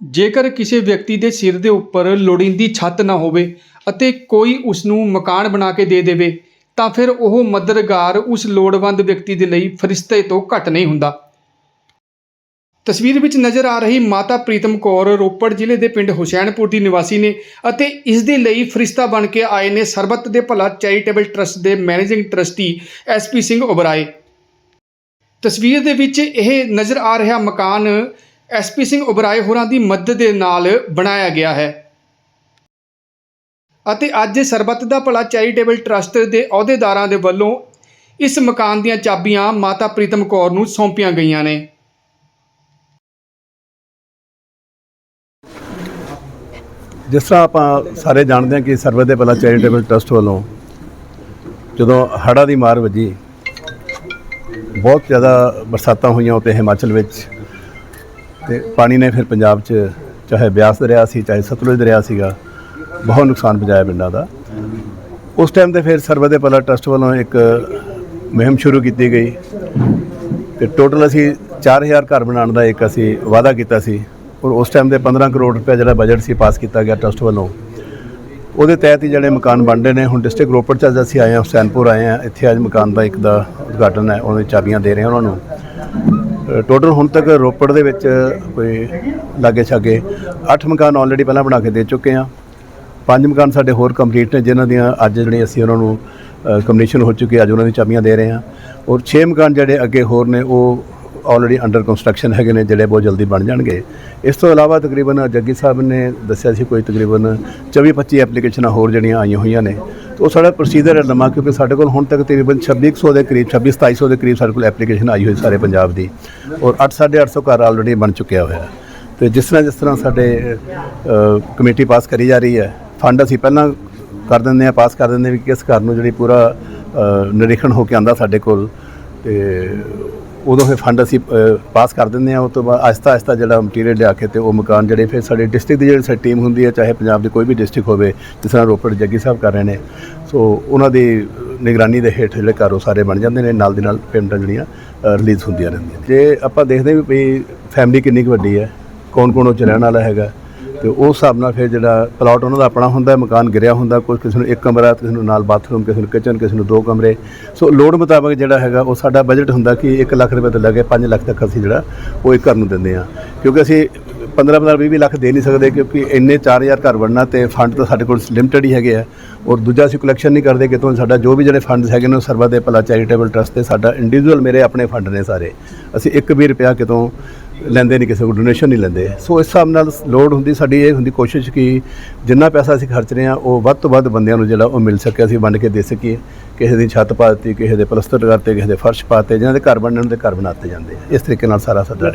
ਜੇਕਰ ਕਿਸੇ ਵਿਅਕਤੀ ਦੇ ਸਿਰ ਦੇ ਉੱਪਰ ਲੋੜੀਂਦੀ ਛੱਤ ਨਾ ਹੋਵੇ ਅਤੇ ਕੋਈ ਉਸ ਨੂੰ ਮਕਾਨ ਬਣਾ ਕੇ ਦੇ ਦੇਵੇ, ਤਾਂ ਫਿਰ ਉਹ ਮਦਦਗਾਰ ਉਸ ਲੋੜਵੰਦ ਵਿਅਕਤੀ ਦੇ ਲਈ ਫਰਿਸ਼ਤੇ ਤੋਂ ਘੱਟ ਨਹੀਂ ਹੁੰਦਾ। ਤਸਵੀਰ ਵਿੱਚ ਨਜ਼ਰ ਆ ਰਹੀ ਮਾਤਾ ਪ੍ਰੀਤਮ ਕੌਰ ਰੋਪੜ ਜ਼ਿਲ੍ਹੇ ਦੇ ਪਿੰਡ ਹੁਸੈਨਪੁਰ ਦੀ ਨਿਵਾਸੀ ਨੇ ਅਤੇ ਇਸ ਦੇ ਲਈ ਫਰਿਸ਼ਤਾ ਬਣ ਕੇ ਆਏ ਨੇ ਸਰਬੱਤ ਦੇ ਭਲਾ ਚੈਰੀਟੇਬਲ ਟਰਸਟ ਦੇ managing trustee S P Singh Oberoi. ਤਸਵੀਰ ਦੇ ਵਿੱਚ ਇਹ ਨਜ਼ਰ ਆ ਰਿਹਾ ਮਕਾਨ ਐਸਪੀ ਸਿੰਘ ਉਬਰਾਏ ਹੋਰਾਂ ਦੀ ਮਦਦ ਦੇ ਨਾਲ ਬਣਾਇਆ ਗਿਆ ਹੈ। ਅਤੇ ਅੱਜ ਸਰਬੱਤ ਦਾ ਭਲਾ ਚੈਰੀਟੇਬਲ ਟਰਸਟ ਦੇ ਅਹੁਦੇਦਾਰਾਂ ਦੇ ਵੱਲੋਂ ਇਸ ਮਕਾਨ ਦੀਆਂ ਚਾਬੀਆਂ ਮਾਤਾ ਪ੍ਰੀਤਮ ਕੌਰ ਨੂੰ ਸੌਂਪੀਆਂ ਗਈਆਂ ਨੇ। ਜਿਸ ਤਰ੍ਹਾਂ ਆਪਾਂ ਸਾਰੇ ਜਾਣਦੇ ਹਾਂ ਕਿ ਸਰਬੱਤ ਦੇ ਭਲਾ ਚੈਰੀਟੇਬਲ ਟਰਸਟ ਵੱਲੋਂ ਜਦੋਂ ਹੜ੍ਹਾਂ ਦੀ ਮਾਰ ਵੱਜੀ, ਬਹੁਤ ਜ਼ਿਆਦਾ ਬਰਸਾਤਾਂ ਹੋਈਆਂ ਉੱਤੇ ਹਿਮਾਚਲ ਵਿੱਚ ਤੇ ਪਾਣੀ ਨੇ ਫਿਰ ਪੰਜਾਬ 'ਚ ਚਾਹੇ ਬਿਆਸ ਦਰਿਆ ਸੀ, ਚਾਹੇ ਸਤਲੁਜ ਦਰਿਆ ਸੀਗਾ, ਬਹੁਤ ਨੁਕਸਾਨ ਪਹੁੰਚਾਇਆ ਪਿੰਡਾਂ ਦਾ। ਉਸ ਟਾਈਮ ਤੇ ਫਿਰ ਸਰਵਰ ਦੇ ਭਲਾ ਟਰਸਟ ਵੱਲੋਂ ਇੱਕ ਮੁਹਿੰਮ ਸ਼ੁਰੂ ਕੀਤੀ ਗਈ ਤੇ ਟੋਟਲ ਅਸੀਂ 4000 ਘਰ ਬਣਾਉਣ ਦਾ ਇੱਕ ਅਸੀਂ ਵਾਅਦਾ ਕੀਤਾ ਸੀ ਔਰ ਉਸ ਟਾਈਮ ਦੇ 15 ਕਰੋੜ ਰੁਪਏ ਜਿਹੜਾ ਬਜਟ ਸੀ ਪਾਸ ਕੀਤਾ ਗਿਆ ਟਰਸਟ ਵੱਲੋਂ। ਉਹਦੇ ਤਹਿਤ ਹੀ ਜਿਹੜੇ ਮਕਾਨ ਬਣਦੇ ਨੇ, ਹੁਣ ਡਿਸਟ੍ਰਿਕਟ ਰੋਪੜ ਚ ਅੱਜ ਅਸੀਂ ਆਏ ਹਾਂ, ਹੁਸੈਨਪੁਰ ਆਏ ਹਾਂ, ਇੱਥੇ ਅੱਜ ਮਕਾਨ ਦਾ ਇੱਕ ਦਾ ਉਦਘਾਟਨ ਹੈ, ਉਹਨਾਂ ਚਾਬੀਆਂ ਦੇ ਰਹੇ ਹਾਂ ਉਹਨਾਂ ਨੂੰ। ਟੋਟਲ ਹੁਣ ਤੱਕ ਰੋਪੜ ਦੇ ਵਿੱਚ ਕੋਈ ਲਾਗੇ ਛਾਗੇ 8 ਮਕਾਨ ਆਲਰੇਡੀ ਪਹਿਲਾਂ ਬਣਾ ਕੇ ਦੇ ਚੁੱਕੇ ਹਾਂ। ਪੰਜ ਮਕਾਨ ਸਾਡੇ ਹੋਰ ਕੰਪਲੀਟ ਨੇ, ਜਿਨ੍ਹਾਂ ਦੀਆਂ ਅੱਜ ਜਿਹੜੇ ਅਸੀਂ ਉਹਨਾਂ ਨੂੰ ਕੰਪਲੀਸ਼ਨ ਹੋ ਚੁੱਕੀ ਅੱਜ ਉਹਨਾਂ ਦੀ ਚਾਬੀਆਂ ਦੇ ਰਹੇ ਹਾਂ। ਔਰ 6 ਮਕਾਨ ਜਿਹੜੇ ਅੱਗੇ ਹੋਰ ਨੇ, ਉਹ ਆਲਰੇਡੀ ਅੰਡਰ ਕੰਸਟਰਕਸ਼ਨ ਹੈਗੇ ਨੇ, ਜਿਹੜੇ ਬਹੁਤ ਜਲਦੀ ਬਣ ਜਾਣਗੇ। ਇਸ ਤੋਂ ਇਲਾਵਾ ਤਕਰੀਬਨ ਜੱਗੀ ਸਾਹਿਬ ਨੇ ਦੱਸਿਆ ਸੀ, ਕੋਈ ਤਕਰੀਬਨ 24 25 ਐਪਲੀਕੇਸ਼ਨਾਂ ਹੋਰ ਜਿਹੜੀਆਂ ਆਈਆਂ ਹੋਈਆਂ ਨੇ। ਉਹ ਸਾਡਾ ਪ੍ਰੋਸੀਜਰ ਹੈ ਲੰਮਾ, ਕਿਉਂਕਿ ਸਾਡੇ ਕੋਲ ਹੁਣ ਤੱਕ ਤਕਰੀਬਨ 2600 ਦੇ ਕਰੀਬ 26 2700 ਦੇ ਕਰੀਬ ਸਾਡੇ ਕੋਲ ਐਪਲੀਕੇਸ਼ਨ ਆਈ ਹੋਈ ਸਾਰੇ ਪੰਜਾਬ ਦੀ। ਔਰ 8 850 ਘਰ ਆਲਰੇਡੀ ਬਣ ਚੁੱਕਿਆ ਹੋਇਆ। ਹੈ ਤੇ ਜਿਸ ਤਰ੍ਹਾਂ ਜਿਸ ਤਰ੍ਹਾਂ ਸਾਡੇ ਕਮੇਟੀ ਪਾਸ ਕਰੀ ਜਾ ਰਹੀ ਹੈ ਫੰਡ ਅਸੀਂ ਪਹਿਲਾਂ ਕਰ ਦਿੰਦੇ ਆ ਪਾਸ ਕਰ ਦਿੰਦੇ ਵੀ ਕਿਸ ਘਰ ਨੂੰ ਜਿਹੜੀ ਪੂਰਾ ਨਿਰੀਖਣ ਹੋ ਕੇ ਆਂਦਾ ਸਾਡੇ ਕੋਲ। ਤੇ ਉਦੋਂ ਫਿਰ ਫੰਡ ਅਸੀਂ ਪਾਸ ਕਰ ਦਿੰਦੇ ਆ ਉਸ ਤੋਂ ਬਾਅਦ ਆਹਿਸਤਾ ਆਹਿਸਤਾ ਜਿਹੜਾ ਮਟੀਰੀਅਲ ਲਿਆ ਕੇ ਤੇ ਉਹ ਮਕਾਨ ਜਿਹੜੇ ਫਿਰ ਸਾਡੇ ਡਿਸਟ੍ਰਿਕਟ ਦੀ ਜਿਹੜੀ ਸਾਡੀ ਟੀਮ ਹੁੰਦੀ ਹੈ, ਚਾਹੇ ਪੰਜਾਬ ਦੀ ਕੋਈ ਵੀ ਡਿਸਟ੍ਰਿਕਟ ਹੋਵੇ, ਜਿਸ ਤਰ੍ਹਾਂ ਰੋਪੜ ਜੱਗੀ ਸਾਹਿਬ ਕਰ ਰਹੇ ਨੇ, ਸੋ ਉਹਨਾਂ ਦੀ ਨਿਗਰਾਨੀ ਦੇ ਹੇਠ ਜਿਹੜੇ ਘਰ ਉਹ ਸਾਰੇ ਬਣ ਜਾਂਦੇ ਨੇ, ਨਾਲ ਦੀ ਨਾਲ ਪੇਮੈਂਟਾਂ ਜਿਹੜੀਆਂ ਰਿਲੀਜ਼ ਹੁੰਦੀਆਂ ਰਹਿੰਦੀਆਂ ਜੇ ਆਪਾਂ ਦੇਖਦੇ ਵੀ ਫੈਮਿਲੀ ਕਿੰਨੀ ਕੁ ਵੱਡੀ ਹੈ ਕੌਣ ਕੌਣ ਉਹ 'ਚ ਰਹਿਣ ਵਾਲਾ ਹੈਗਾ ਤੇ ਉਸ ਹਿਸਾਬ ਨਾਲ ਫਿਰ ਜਿਹੜਾ ਪਲਾਟ ਉਹਨਾਂ ਦਾ ਆਪਣਾ ਹੁੰਦਾ, ਮਕਾਨ ਗਿਰਿਆ ਹੁੰਦਾ, ਕੋਈ ਕਿਸੇ ਨੂੰ ਇੱਕ ਕਮਰਾ, ਕਿਸੇ ਨੂੰ ਨਾਲ ਬਾਥਰੂਮ ਕਿਸੇ ਨੂੰ ਕਿਚਨ ਕਿਸੇ ਨੂੰ ਦੋ ਕਮਰੇ। ਸੋ ਲੋੜ ਮੁਤਾਬਕ ਜਿਹੜਾ ਹੈਗਾ, ਉਹ ਸਾਡਾ ਬਜਟ ਹੁੰਦਾ ਕਿ 1 ਲੱਖ ਰੁਪਏ ਤੋਂ ਲੈ ਕੇ 5 ਲੱਖ ਤੱਕ ਅਸੀਂ ਜਿਹੜਾ, ਉਹ ਇੱਕ ਘਰ ਨੂੰ ਦਿੰਦੇ ਆ ਕਿਉਂਕਿ ਅਸੀਂ 15 15 20 ਲੱਖ ਦੇ ਨਹੀਂ ਸਕਦੇ ਕਿਉਂਕਿ ਇੰਨੇ 4000 ਘਰ ਬਣਨਾ ਤੇ ਫੰਡ ਤਾਂ ਸਾਡੇ ਕੋਲ ਲਿਮਟਿਡ ਹੀ ਹੈਗੇ ਆ। ਔਰ ਦੂਜਾ ਅਸੀਂ ਕਲੈਕਸ਼ਨ ਨਹੀਂ ਕਰਦੇ ਕਿਤੋਂ ਸਾਡਾ ਜੋ ਵੀ ਜਿਹੜੇ ਫੰਡਸ ਹੈਗੇ ਨੇ, ਉਹ ਸਰਵਾ ਦੇ ਭਲਾ ਚੈਰੀਟੇਬਲ ਟਰਸਟ ਤੇ ਸਾਡਾ ਇੰਡੀਵਿਜੂਅਲ ਮੇਰੇ ਆਪਣੇ ਫੰਡ ਨੇ ਸਾਰੇ। ਅਸੀਂ ਇੱਕ ਵੀ ਰੁਪਿਆ ਕਿਤੋਂ ਲੈਂਦੇ ਨਹੀਂ ਕਿਸੇ ਕੋਲ ਡੋਨੇਸ਼ਨ ਨਹੀਂ ਲੈਂਦੇ ਸੋ ਇਸ ਹਿਸਾਬ ਨਾਲ ਲੋੜ ਹੁੰਦੀ ਸਾਡੀ ਇਹ ਹੁੰਦੀ ਕੋਸ਼ਿਸ਼ ਕਿ ਜਿੰਨਾ ਪੈਸਾ ਅਸੀਂ ਖਰਚ ਰਹੇ ਹਾਂ ਉਹ ਵੱਧ ਤੋਂ ਵੱਧ ਬੰਦਿਆਂ ਨੂੰ ਜਿਹੜਾ ਉਹ ਮਿਲ ਸਕੇ ਅਸੀਂ ਵੰਡ ਕੇ ਦੇ ਸਕੀਏ ਕਿਸੇ ਦੀ ਛੱਤ ਪਾ ਦਿੱਤੀ ਕਿਸੇ ਦੇ ਪਲਸਤਰ ਕਰਤੇ ਕਿਸੇ ਦੇ ਫਰਸ਼ ਪਾਤੇ ਜਿਹਨਾਂ ਦੇ ਘਰ ਬਣਨ ਦੇ ਘਰ ਬਣਾਤੇ ਜਾਂਦੇ। ਇਸ ਤਰੀਕੇ ਨਾਲ ਸਾਰਾ ਸਾਡਾ।